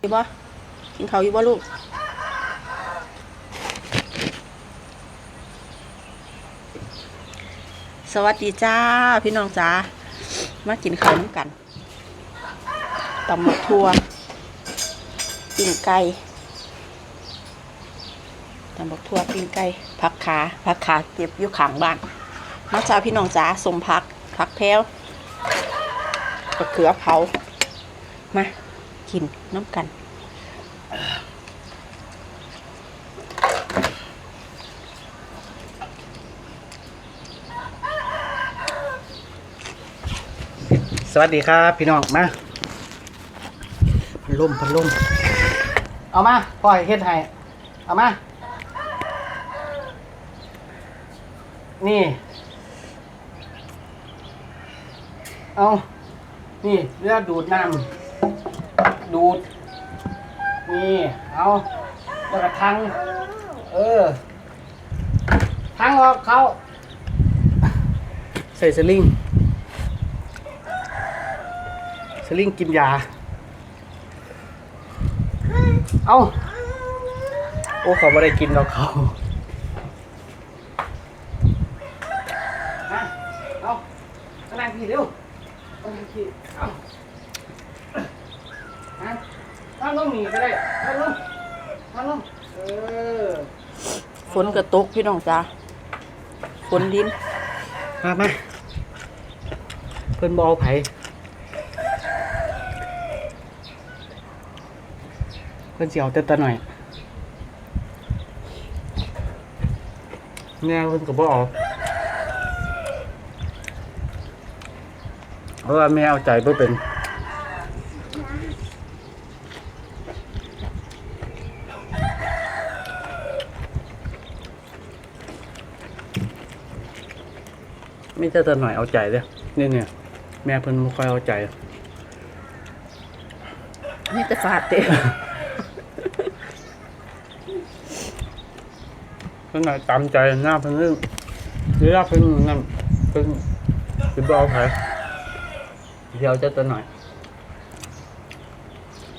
อยู่บ่กินข้าวอยู่บ่ลูกสวัสดีจ้าพี่น้องจ้ามากินข้าวน้ำกันตำหมกทั่วปิ้งไก่ตำหมกทั่วปิ้งไก่ผักขาผักขาเก็บอยู่ขางบ้านมาจ้าพี่น้องจ้าสมพักผักแพรวมะเขือเผามา กินน้ำกันสวัสดีครับ พี่น้องมาพัดลมพัดลมเอามาปล่อยเฮ็ดให้เอามา นี่ เอานี่เรือดูดน้ำ ดูด นี่เอาแล้วก็ทั้ง เออ ทั้งออกเขาใส่สลิงสลิงกินยา เอาโอ้เขาไม่ได้กินหรอกเขามาเอากำลังพี่เร็วกำลังพี่เอามา นั่งลงหนีก็ได้นั่งลงนั่งลงเออฝนกระตกพี่น้องจ้าฝนดินมามาเพิ่นบเอาไผเพิ่นสิเอาแต่ตะหน่อยแม่เพิ่นก็บ่เอาเพราะว่าแม่เอาใจบ่เป็น ม่ใช่ตะหน่อยเอาใจเลยเนี่ยเนี่ยแม่เพิ่นบ่ค่อยเอาใจนี่จะฟาดเต็มเพิ่นน่ะตามใจหน้าเพิ่นเรื่องเวลาเพิ่นนั่นเพิ่นสิบ่เอาไผเดี๋ยวจะตะหน่อย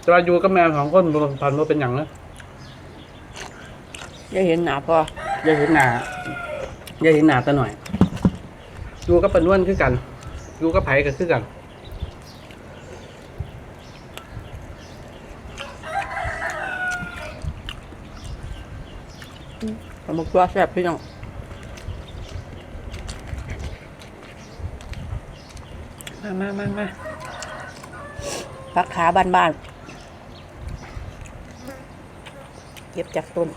แต่ว่าอยู่กับแม่สองคนบ่พันบ่เป็นหยังนะอย่าเห็นหนาพออย่าเห็นหน้าอย่าเห็นหน้าตะหน่อย อยู่กับปานวนคือกัน อยู่กับไผก็คือกัน ตำบักตัวแซ่บพี่น้องมามามามาพักขาบ้านๆเก็บจากต้น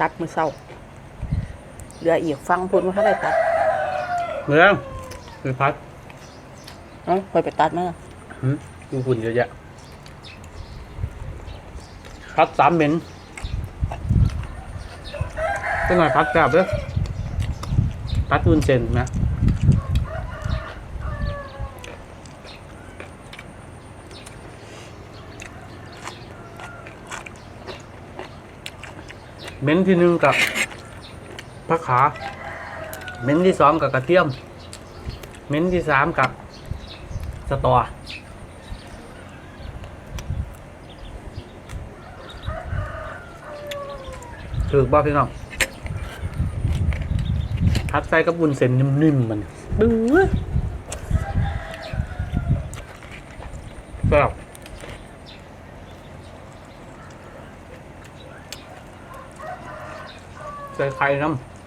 ตัดมือเศร้า เหลืออีกฟังพูดว่าเท่าไรตัดเมืองคือพัดเอ้าคอยไปตัดมาล่ะหืมดูหุ่นเยอะแยะพัดสามเหม็นก็หน่อยพัดกลับเด้อพัดวุ้นเส้นนะเหม็นที่หนึ่งกับ ผักขาเหม็นที่สองกับกระเทียมเหม็นที่สามกับสตอถือบ้าพี่น้องพัดใส่กับบุญเส้นนิ่มๆมันดื้อแซ่บใส่ไข่น้ำ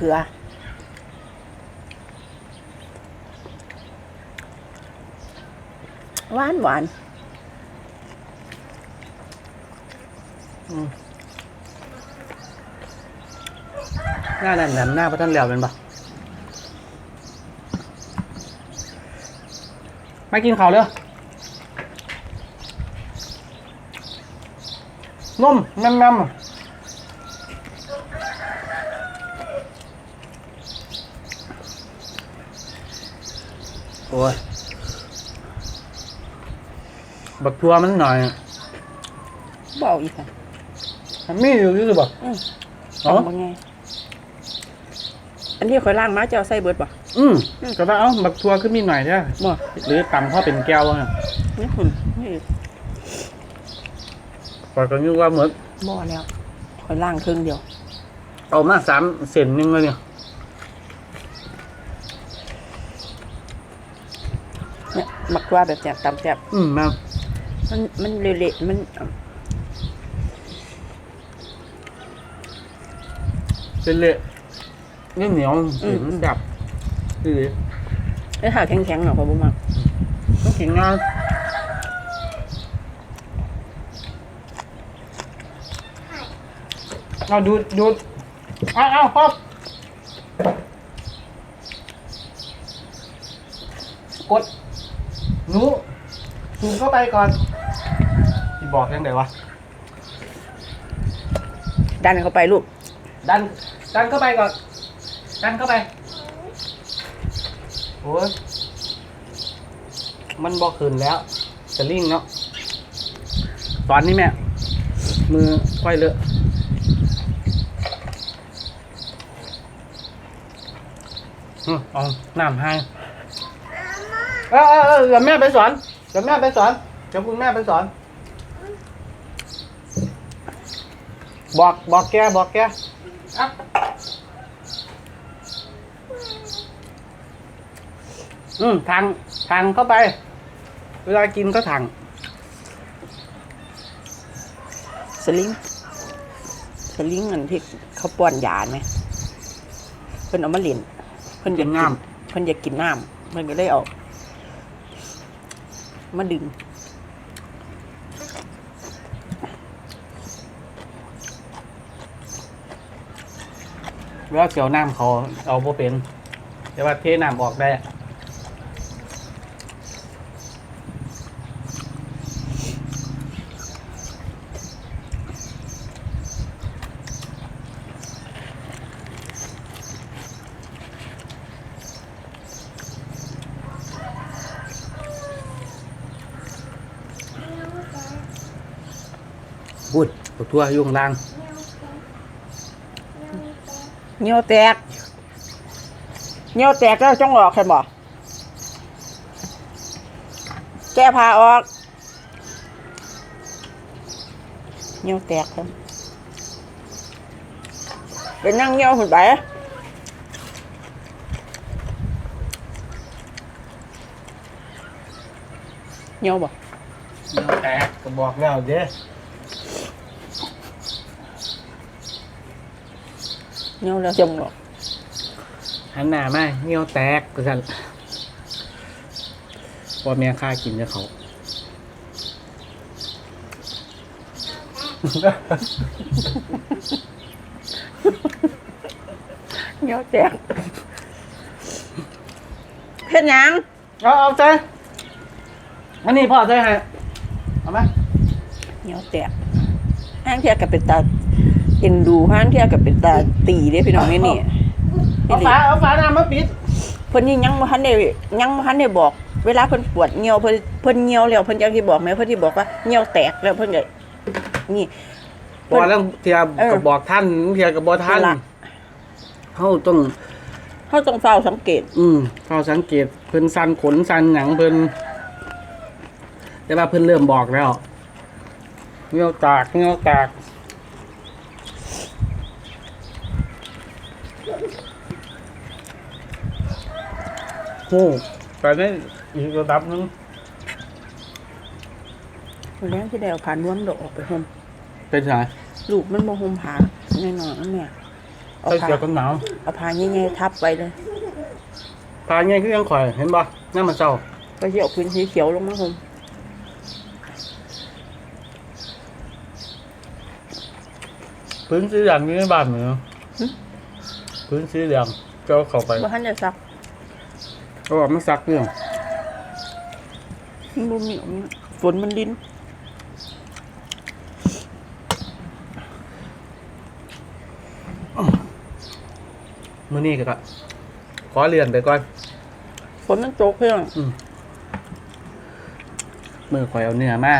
ขือ หวานหวานหน้าแหลมหน้าพระท่านเหลวเป็นปะไมากินเขาวเร็วนมแม่มแม่มโอ้ยบักทัวมันหน่อยบ่เอาอีกค่ะมีอยู่อยู่บ่อืมอ๋อทำบ่ไงอันที่ข่อยล่างมาจะเอาใส่เบิดบ่อืมก็ว่าเอ้าบักทัวขึ้นมีหน่อยเด้อบ่หรือตำเข้าเป็นแก้วอะนี่คุณนี่ปอยก็นึกว่าเหมือนบ่แล้วข่อยล่างครึ่งเดียว เอามาสามเซนหนึงเลยเนี่ย เนี่ย มักว่าแบบแซ่บตำแซ่บอืมแม่มันมันเละๆมันเป็นเละเหนียวเหนียวๆสีมันแบบดีเอ้ยถ้าแข็งๆหน่อยข่อยบ่มักต้องกินง่ายเอาดูดดูดเอาเอาป๊อบกดห นูซูมเข้าไปก่อนที่บอกยังไงวะ ดันเข้าไปลูก ดัน ดันเข้าไปก่อน ดันเข้าไป โอ้ยมันบอกคืนแล้วจะลิงเนาะ ตอนนี้แม่ มือค่อยเลอะอืมเอาน้ำให้ เออเออเออเดี๋ยวแม่ไปสอนเดี๋ยวแม่ไปสอนเดี๋ยวคุณแม่ไปสอน บอกบอกแกบอกแกอะอืมทางทางเข้าไป เวลากินก็ทางสลิงสลิงอันที่เขาป้อนยาไหมเพิ่นเอามาเล่นเพิ่นอยากกินน้เพิ่นอยากกินน้ำเพิ่นก็เลยเอา มาดึง แล้วเกี่ยวน้ำเขาเอาโบเป็น แต่ว่าเทน้ำออกได้อะ บุดตัวทั่วอยุ่ข้างล่างเหนียวแตกเหนียวแตกแล้วจ้องออกใครบอกแก้พาออกเหนียวแตกครับเป็นนั่งเหนียวหุ่นไปเหนียวบ่แตกก็บอกแล้วเด้ เหนียวแล้วจมออกหันหน้ามาเงี้ยวแตกก็สั่นพอเมียค่ากินกับเขาเหนียวแตกเพ็ดหยังเอาเอาใจอันนี้พ่อใจให้เอาไหมเหนียวแตกห้างเทียกับเป็นตา เอ็นดูห้างเทียกับเป็นตาตีเด้พี่น้องนี่นี่เอาฝาเอาฝาน้ำมาปิดเพิ่นนี่ยังบ่ทันได้ยังบ่ทันได้บอก เวลาเพิ่นปวดเหี่ยวเพิ่นเพิ่นเหี่ยวแล้วเพิ่นจังสิบอกแม่เพิ่นสิบอกว่าเหี่ยวแตกแล้วเพิ่นก็นี่บอแล้วเทียเออกับบอกท่านเทียกับบอท่านนั่นล่ะเขาต้องเฮาต้องเฝ้าสังเกต อืมเขาสังเกตเพิ่นสันขนสันหนังเพิ่นแต่ว่าเพิ่นเริ่มบอกแล้วเงี้ยวตากเงี้ยวตาก โอ้ไปได้อีกระดับหนึงมื้อแลงสิได้เอาผ่านม้วนดอกออกไปห่มเป็นไงลูกมันบ่ห่มผ้าแน่นอนนะแม่เอาใส่ผ้าเสื้อกันหนาวเอาผ้าใหญ่ๆทับไว้เลยพาไงคือยังข่อยเห็นบ่น้ำมันเศร้าก็สิเอาพื้นสีเขียวลงมาห่มพื้นสีเหลืองนี่ในบ้านเหรอพื้นสีเหลืองเจ้าเข้าไปบ่ทันได้ซัก เอาออกมาซักเนี่ยมันบ่เหนียวฝนมันลิ้น มื่อนี้ก็ขอเลื่อนไปก่อน ฝนมันตกเพื่อนเมื่อข่อยเอาเนื้อมา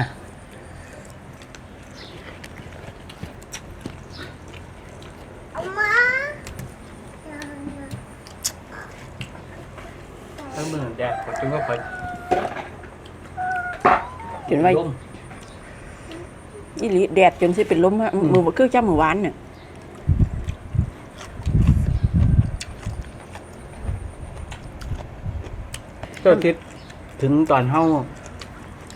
ดดจนก็ข่อยจนไว้ลมอีหลีแดดจนสิเป็นลมฮะอืมมือบ่คือจ้ามือหวานเนี่ยก็คิดถึงตอนเฮา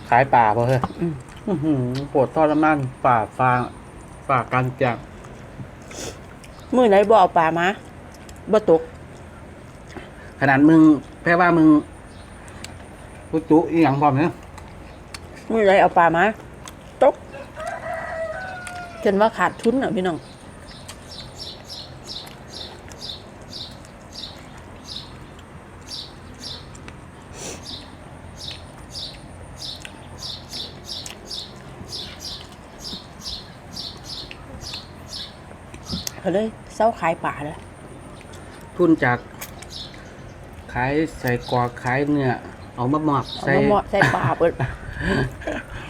ขายป่าพอเฮ้ยอืมอื้อหือปวดทรมานป่าฟางป่าการจับมือไหนบ่เอาปลามาบ่ตก ขนาดมึงแพ้ว่ามึง กุจุอีหยังพร้อมเนี่ยมือไหนเอาปลามาตกจนว่าขาดทุนอะพี่น้องเขาเลยเศร้าขายป่าเลยทุนจาก ขายใส่กรอกขายเนื้อ เอามาหมอบเอาใส่มาเหมาะใส่ป่าเปิด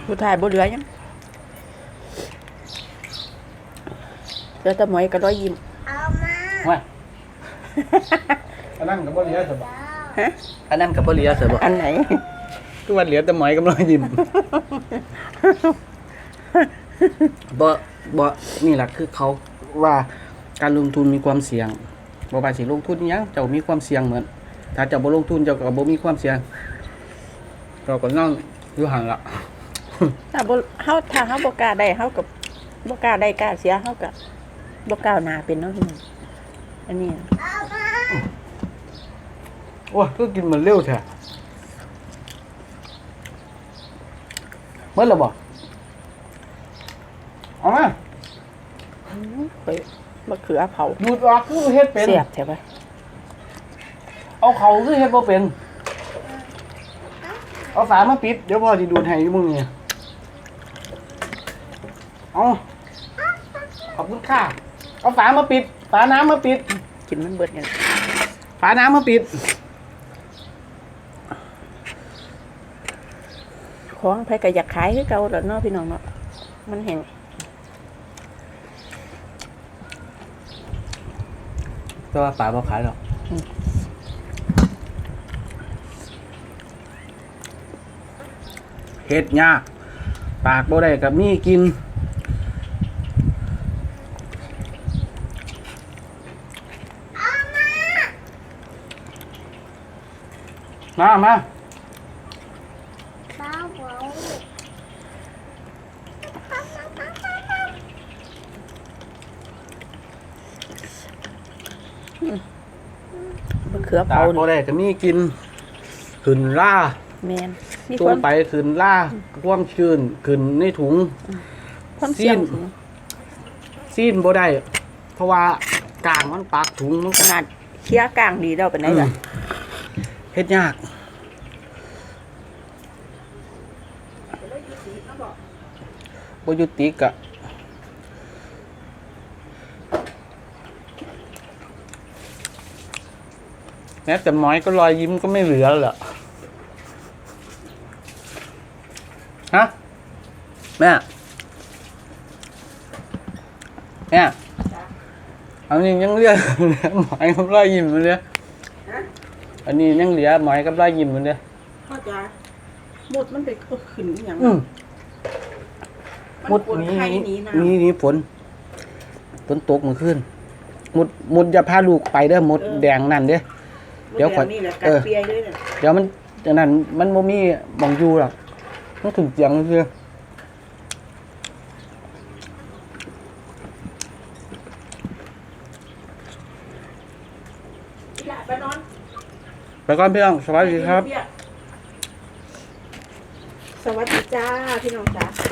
ผู้ชายบ่เหลือยังเจอแตะหมอยก็ร้อยยิ้มว่าอันนั้นกับบ่เหลียสบฮะอันนั้นกับบ่เหลียสบอันไหนทุกวันเหลียแต่หมอยกำลังยิ้มบ่บ่นี่แหละคือเขาว่าการลงทุนมีความเสี่ยงบ่ว่าสิลงทุนอิหยังเจ้ามีความเสี่ยงเหมือน ถ้าเจ้าบ่ลงทุนเจ้าก็บ่มีความเสี่ยง เราก็นั่งอยู่ห่างละถ้าบ่เฮาถ้าเฮาบ่กล้าได้เฮากับบ่กล้าได้กล้าเสียเฮากับบ่กล้าวหน้าเป็นเนาะพี่น้องอันนี้โอ้ยก็กินมันเร็วแท้เมื่อแล้วบ่เอามาไปมะเขือเผาดูดออกคือเฮ็ดเป็นเสียบใช่ปะเอาเขาคือเฮ็ดบ่เป็น เอาฝามาปิด เดี๋ยวพ่อสิดูดให้อยู่มึงนี่เอาขอบคุณค่ะ เอาฝามาปิด ฝาน้ำมาปิด กินมันเบิดเนี่ยฝาน้ำมาปิด ของไผก็อยากขายคือเก่าแล้วเนาะพี่น้องเนาะ มันแห้งก็ว่าฝาบ่ขายหรอก เฮ็ดยากปากบ่ได้กับมีกิน มามามะเขือปาเผากบ่นี่ได้กับมีกินขึ้นล่า แมน มีตัคววามไปขึ้นล่าความชื้นขึ้นในถุง ความเสี่ยงสิ้น สูงซีนบ่ได้ เพราะว่ากลางมันปากถุงมันขนาดเคี้ยกลางดีแล้วเป็นไงล่ะเฮ็ดยาก บ่ยุติกะแม้แต่หมอยก็รอยยิ้มก็ไม่เหลือแล้วเหรอ ฮะแม่แม่เอานี่ยังเหลือหมอยกับรอยยิ้มอยู่เลยอันนี้ยังเหลือหมอยกับรอยยิ้มอยู่เลยเข้าใจหมดมันไปเอาขึ้นอหย่างอืมมันมุดปวดนี้ไข้หนี้นะนี่นี่ฝนฝนตกเมื่อคืนมุดมุดอย่าพาลูกไปเด้อมุดแดงนั่นเด้อเดี๋ยวขอนี่แหละกัเอดอเปียเลยเนี่ยเดี๋ยวมันจังนั้นมันบ่มีหมองอยู่หรอก มันถึงเสียงคือหลับไปนอนไปก่อนพี่น้องสวัสดีครับ สวัสดีจ้า พี่น้องจ้า